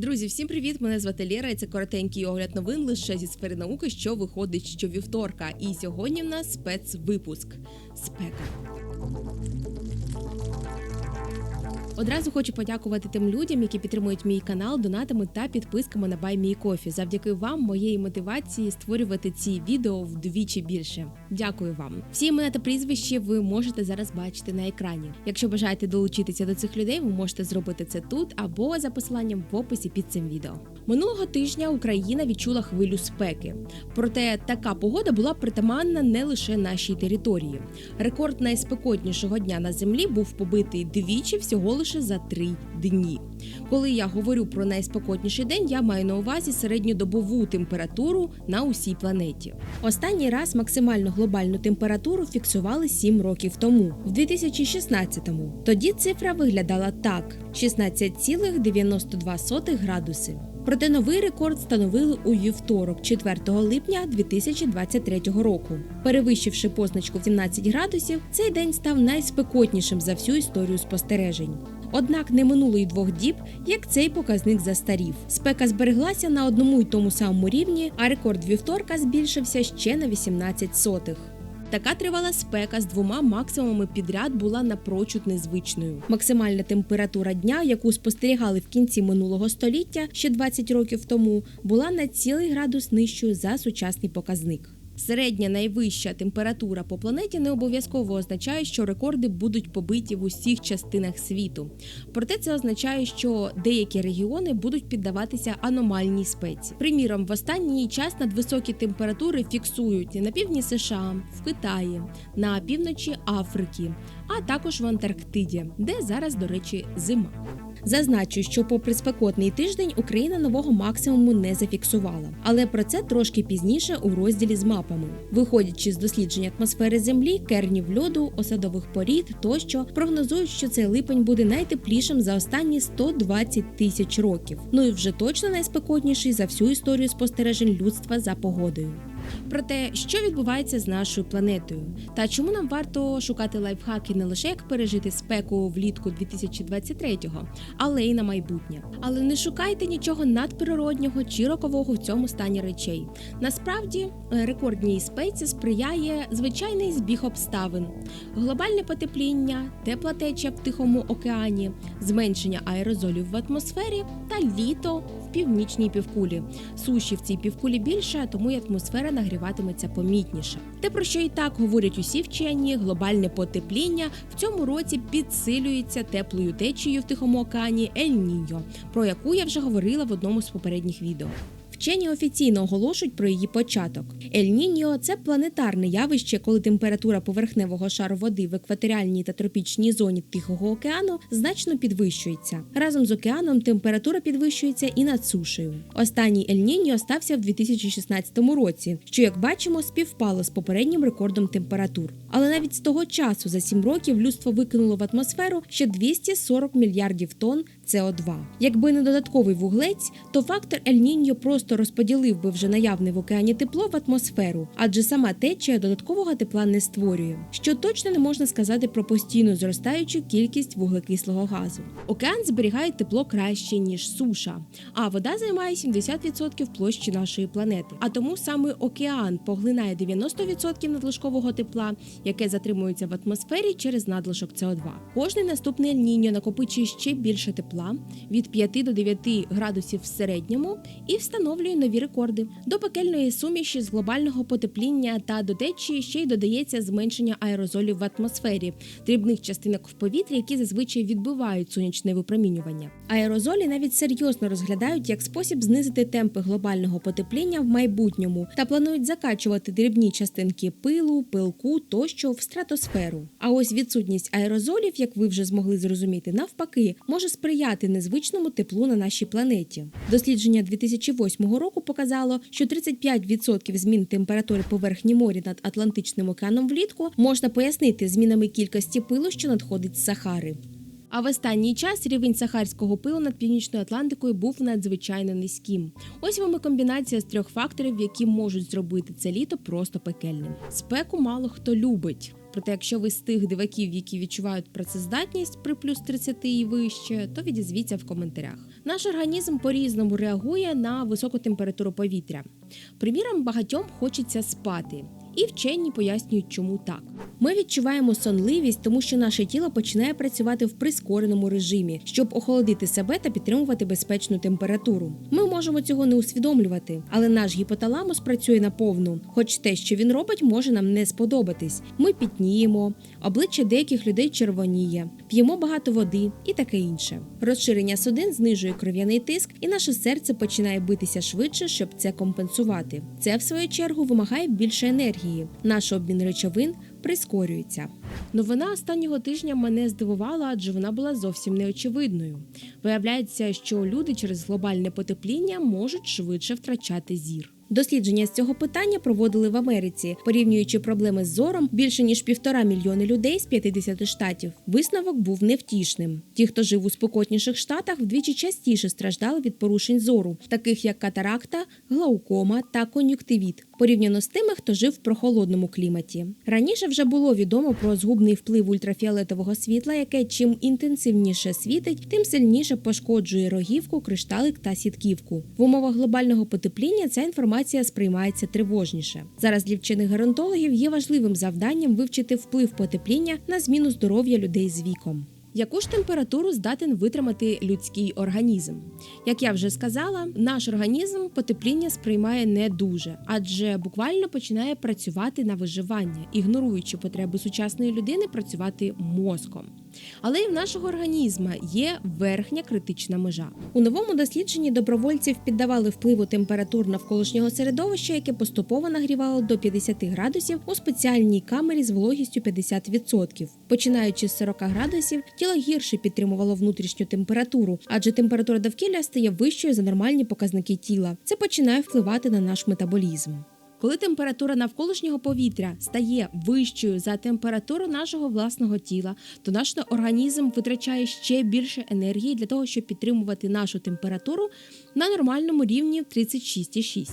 Друзі, всім привіт! Мене звати Лєра, це коротенький огляд новин лише зі сфери науки, що виходить щовівторка. І сьогодні в нас спецвипуск спека. Одразу хочу подякувати тим людям, які підтримують мій канал донатами та підписками на BuyMeCoffee. Завдяки вам, моєї мотивації створювати ці відео вдвічі більше. Дякую вам. Всі імена та прізвища ви можете зараз бачити на екрані. Якщо бажаєте долучитися до цих людей, ви можете зробити це тут або за посиланням в описі під цим відео. Минулого тижня Україна відчула хвилю спеки. Проте така погода була притаманна не лише нашій території. Рекорд найспекотнішого дня на землі був побитий двічі всього лише за три дні. Коли я говорю про найспекотніший день, я маю на увазі середньодобову температуру на усій планеті. Останній раз максимальну глобальну температуру фіксували 7 років тому, в 2016-му. Тоді цифра виглядала так: 16,92 градуси. Проте новий рекорд встановили у вівторок, 4 липня 2023 року. Перевищивши позначку в 17 градусів, цей день став найспекотнішим за всю історію спостережень. Однак не минуло й двох діб, як цей показник застарів. Спека збереглася на одному й тому самому рівні, а рекорд вівторка збільшився ще на 18 сотих. Така тривала спека з двома максимумами підряд була напрочуд незвичною. Максимальна температура дня, яку спостерігали в кінці минулого століття, ще 20 років тому, була на цілий градус нижчою за сучасний показник. Середня найвища температура по планеті не обов'язково означає, що рекорди будуть побиті в усіх частинах світу. Проте це означає, що деякі регіони будуть піддаватися аномальній спеці. Приміром, в останній час надвисокі температури фіксують на півдні США, в Китаї, на півночі Африки, а також в Антарктиді, де зараз, до речі, зима. Зазначу, що попри спекотний тиждень Україна нового максимуму не зафіксувала, але про це трошки пізніше у розділі з мапами. Виходячи з досліджень атмосфери Землі, кернів льоду, осадових порід тощо прогнозують, що цей липень буде найтеплішим за останні 120 тисяч років. Ну і вже точно найспекотніший за всю історію спостережень людства за погодою. Про те, що відбувається з нашою планетою, та чому нам варто шукати лайфхаки не лише як пережити спеку влітку 2023-го, але й на майбутнє. Але не шукайте нічого надприроднього чи рокового в цьому стані речей. Насправді, рекордній спеці сприяє звичайний збіг обставин: глобальне потепління, тепла теча в Тихому океані, зменшення аерозолів в атмосфері літо в північній півкулі. Суші в цій півкулі більше, тому й атмосфера нагріватиметься помітніше. Те, про що і так говорять усі вчені, глобальне потепління в цьому році підсилюється теплою течією в Тихому океані Ель-Ніньо, про яку я вже говорила в одному з попередніх відео. Вчені офіційно оголошують про її початок. Ель-Ніньо – це планетарне явище, коли температура поверхневого шару води в екваторіальній та тропічній зоні Тихого океану значно підвищується. Разом з океаном температура підвищується і над сушею. Останній Ель-Ніньо стався в 2016 році, що, як бачимо, співпало з попереднім рекордом температур. Але навіть з того часу, за 7 років, людство викинуло в атмосферу ще 240 мільярдів тонн СО2. Якби не додатковий вуглець, то фактор Ель-Ніньо просто розподілив би вже наявне в океані тепло в атмосферу, адже сама течія додаткового тепла не створює. Що точно не можна сказати про постійно зростаючу кількість вуглекислого газу. Океан зберігає тепло краще ніж суша, а вода займає 70% площі нашої планети. А тому саме океан поглинає 90% надлишкового тепла, яке затримується в атмосфері через надлишок СО2. Кожний наступний Ель-Ніньо накопичує ще більше тепла від 5 до 9 градусів в середньому і встановлює нові рекорди. До пекельної суміші з глобального потепління та до течії ще й додається зменшення аерозолів в атмосфері, дрібних частинок в повітрі, які зазвичай відбивають сонячне випромінювання. Аерозолі навіть серйозно розглядають як спосіб знизити темпи глобального потепління в майбутньому та планують закачувати дрібні частинки пилу, пилку тощо в стратосферу. А ось відсутність аерозолів, як ви вже змогли зрозуміти, навпаки, може сприяти незвичному теплу на нашій планеті. Дослідження 2008 року показало, що 35% змін температури поверхні моря над Атлантичним океаном влітку можна пояснити змінами кількості пилу, що надходить з Сахари. А в останній час рівень сахарського пилу над північною Атлантикою був надзвичайно низьким. Ось вам і комбінація з трьох факторів, які можуть зробити це літо просто пекельним. Спеку мало хто любить. Проте, якщо ви з тих диваків, які відчувають працездатність при плюс 30 і вище, то відізвіться в коментарях. Наш організм по-різному реагує на високу температуру повітря. Приміром, багатьом хочеться спати. І вчені пояснюють, чому так. Ми відчуваємо сонливість, тому що наше тіло починає працювати в прискореному режимі, щоб охолодити себе та підтримувати безпечну температуру. Ми можемо цього не усвідомлювати, але наш гіпоталамус працює наповну, хоч те, що він робить, може нам не сподобатись. Ми пітніємо, обличчя деяких людей червоніє, п'ємо багато води і таке інше. Розширення судин знижує кров'яний тиск, і наше серце починає битися швидше, щоб це компенсувати. Це, в свою чергу, вимагає більше енергії. Наш обмін речовин прискорюється. Новина останнього тижня мене здивувала, адже вона була зовсім неочевидною. Виявляється, що люди через глобальне потепління можуть швидше втрачати зір. Дослідження з цього питання проводили в Америці, порівнюючи проблеми з зором більше ніж півтора мільйони людей з 50 штатів. Висновок був невтішним. Ті, хто жив у спекотніших штатах, вдвічі частіше страждали від порушень зору, таких як катаракта, глаукома та кон'юктивіт, порівняно з тими, хто жив в прохолодному кліматі. Раніше вже було відомо про згубний вплив ультрафіолетового світла, яке чим інтенсивніше світить, тим сильніше пошкоджує рогівку, кришталик та сітківку. В умовах глобального потепління ця інформація сприймається тривожніше. Зараз для вчених геронтологів є важливим завданням вивчити вплив потепління на зміну здоров'я людей з віком. Яку ж температуру здатен витримати людський організм? Як я вже сказала, наш організм потепління сприймає не дуже, адже буквально починає працювати на виживання, ігноруючи потреби сучасної людини працювати мозком. Але і в нашого організму є верхня критична межа. У новому дослідженні добровольців піддавали впливу температур навколишнього середовища, яке поступово нагрівало до 50 градусів у спеціальній камері з вологістю 50%. Починаючи з 40 градусів, тіло гірше підтримувало внутрішню температуру, адже температура довкілля стає вищою за нормальні показники тіла. Це починає впливати на наш метаболізм. Коли температура навколишнього повітря стає вищою за температуру нашого власного тіла, то наш організм витрачає ще більше енергії для того, щоб підтримувати нашу температуру на нормальному рівні 36,6.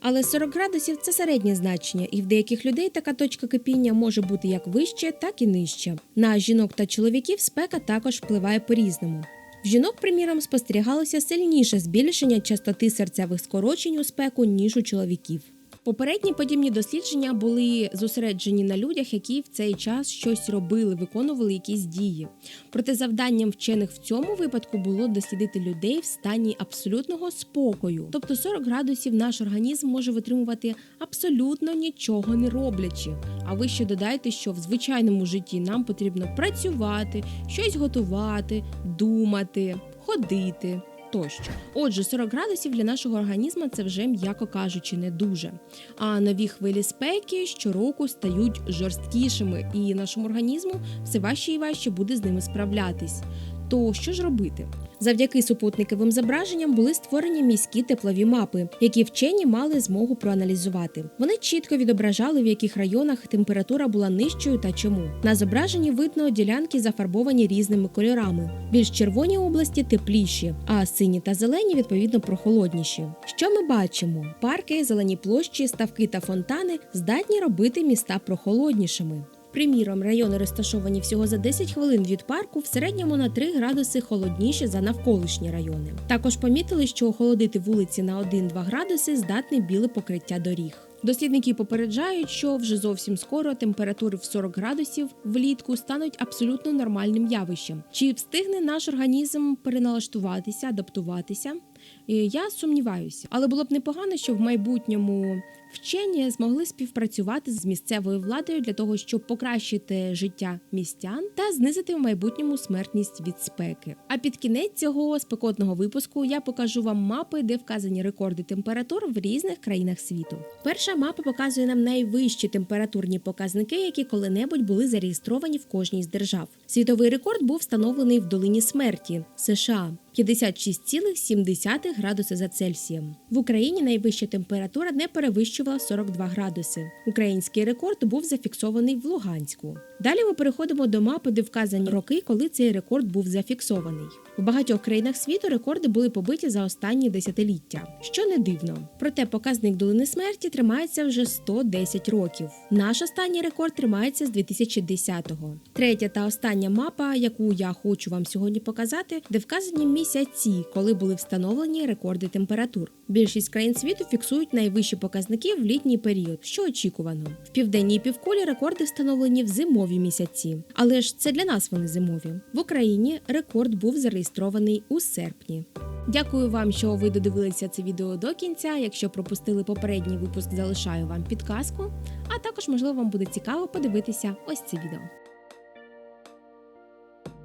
Але 40 градусів це середнє значення, і в деяких людей така точка кипіння може бути як вище, так і нижче. На жінок та чоловіків спека також впливає по-різному. В жінок, приміром, спостерігалося сильніше збільшення частоти серцевих скорочень у спеку, ніж у чоловіків. Попередні подібні дослідження були зосереджені на людях, які в цей час щось робили, виконували якісь дії. Проте завданням вчених в цьому випадку було дослідити людей в стані абсолютного спокою. Тобто 40 градусів наш організм може витримувати абсолютно нічого не роблячи. А ви ще додайте, що в звичайному житті нам потрібно працювати, щось готувати, думати, ходити тощо. Отже, 40 градусів для нашого організму це вже, м'яко кажучи, не дуже. А нові хвилі спеки щороку стають жорсткішими, і нашому організму все важче і важче буде з ними справлятись. То що ж робити? Завдяки супутниковим зображенням були створені міські теплові мапи, які вчені мали змогу проаналізувати. Вони чітко відображали, в яких районах температура була нижчою та чому. На зображенні видно ділянки зафарбовані різними кольорами. Більш червоні області тепліші, а сині та зелені відповідно прохолодніші. Що ми бачимо? Парки, зелені площі, ставки та фонтани здатні робити міста прохолоднішими. Приміром, райони розташовані всього за 10 хвилин від парку, в середньому на 3 градуси холодніше за навколишні райони. Також помітили, що охолодити вулиці на 1-2 градуси здатне біле покриття доріг. Дослідники попереджають, що вже зовсім скоро температури в 40 градусів влітку стануть абсолютно нормальним явищем. Чи встигне наш організм переналаштуватися, адаптуватися? Я сумніваюся, але було б непогано, щоб в майбутньому вчені змогли співпрацювати з місцевою владою для того, щоб покращити життя містян та знизити в майбутньому смертність від спеки. А під кінець цього спекотного випуску я покажу вам мапи, де вказані рекорди температур в різних країнах світу. Перша мапа показує нам найвищі температурні показники, які коли-небудь були зареєстровані в кожній з держав. Світовий рекорд був встановлений в долині смерті США. 56,7 градуси за Цельсієм. В Україні найвища температура не перевищувала 42 градуси. Український рекорд був зафіксований в Луганську. Далі ми переходимо до мапи, де вказані роки, коли цей рекорд був зафіксований. В багатьох країнах світу рекорди були побиті за останні десятиліття, що не дивно. Проте показник долини смерті тримається вже 110 років. Наш останній рекорд тримається з 2010-го. Третя та остання мапа, яку я хочу вам сьогодні показати, де вказані місяці, коли були встановлені рекорди температур. Більшість країн світу фіксують найвищі показники в літній період, що очікувано. В південній півкулі рекорди встановлені в зимові місяці, але ж це для нас вони зимові. В Україні рекорд був зареєстрований у серпні. Дякую вам, що ви додивилися це відео до кінця. Якщо пропустили попередній випуск, залишаю вам підказку. А також, можливо, вам буде цікаво подивитися ось це відео.